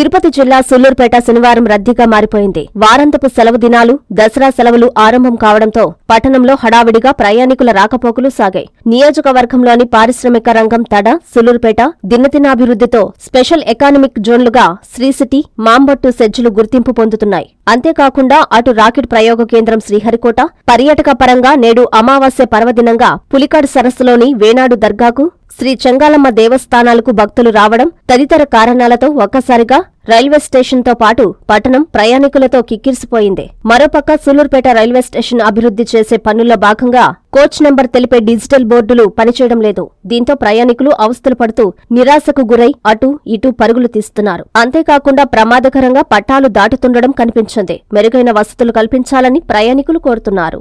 తిరుపతి జిల్లా సుల్లూరుపేట శనివారం రద్దీగా మారిపోయింది. వారాంతపు సెలవు దినాలు దసరా సెలవులు ఆరంభం కావడంతో పట్టణంలో హడావిడిగా ప్రయాణికుల రాకపోకలు సాగాయి. నియోజకవర్గంలోని పారిశ్రామిక రంగం తడ సుల్లూరుపేట దినదినాభివృద్ధితో స్పెషల్ ఎకానమిక్ జోన్లుగా శ్రీ సిటీ మాంబట్టు సెజ్జులు గుర్తింపు పొందుతున్నాయి. అంతేకాకుండా అటు రాకెట్ ప్రయోగ కేంద్రం శ్రీహరికోట పర్యాటక పరంగా నేడు అమావాస్య పర్వదినంగా పులికాడు సరస్సులోని వేనాడు దర్గాకు శ్రీ చెంగాలమ్మ దేవస్థానాలకు భక్తులు రావడం తదితర కారణాలతో ఒక్కసారిగా రైల్వే స్టేషన్తో పాటు పట్టణం ప్రయాణికులతో కిక్కిరిసిపోయింది. మరోపక్క సూలూరుపేట రైల్వే స్టేషన్ అభివృద్ధి చేసే పనుల్లో భాగంగా కోచ్ నెంబర్ తెలిపే డిజిటల్ బోర్డులు పనిచేయడం లేదు. దీంతో ప్రయాణికులు అవస్థలు పడుతూ నిరాశకు గురై అటు ఇటు పరుగులు తీస్తున్నారు. అంతేకాకుండా ప్రమాదకరంగా పట్టాలు దాటుతుండడం కనిపించింది. మెరుగైన వసతులు కల్పించాలని ప్రయాణికులు కోరుతున్నారు.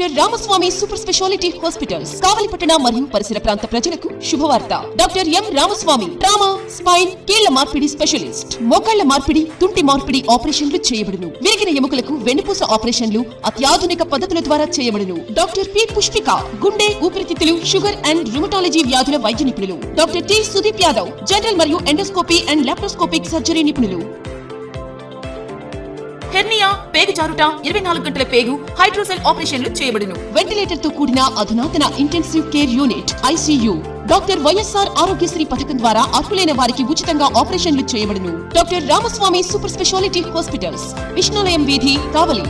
Doctor Ramaswamy super speciality hospitals కావలిపట్టణ మరియు పరిసర ప్రాంత ప్రజలకు శుభవార్త. Doctor M Ramaswamy trauma spine కీళ్ళ మార్పిడి స్పెషలిస్ట్. మోకాళ్ళ మార్పిడి తుంటి మార్పిడి ఆపరేషన్లు చేయబడును. విరిగిన ఎముకలకు వెన్నుపూస ఆపరేషన్లు అత్యాధునిక పద్ధతుల ద్వారా చేయబడును. డాక్టర్ పి పుష్పిక గుండె ఊపిరితిత్తులు షుగర్ అండ్ రుమటాలజీ వ్యాధుల వైద్య నిపుణులు. Doctor T Sudeep Yadav general మరియు ఎండోస్కోపీ అండ్ లాప్రోస్కోపిక్ సర్జరీ నిపుణులు. హెర్నియా పేగు జారుట ఇరవై నాలుగు గంటల పేగు హైడ్రోసెల్ ఆపరేషన్లు చేయబడును. వెంటిలేటర్తో కూడిన అధునాతన intensive care unit ICU doctor YSR Aarogyasri పథకం ద్వారా అర్హులైన వారికి ఉచితంగా ఆపరేషన్లు చేయబడును. Doctor Ramaswamy super speciality hospitals Vishnulayam వీధి కావలి.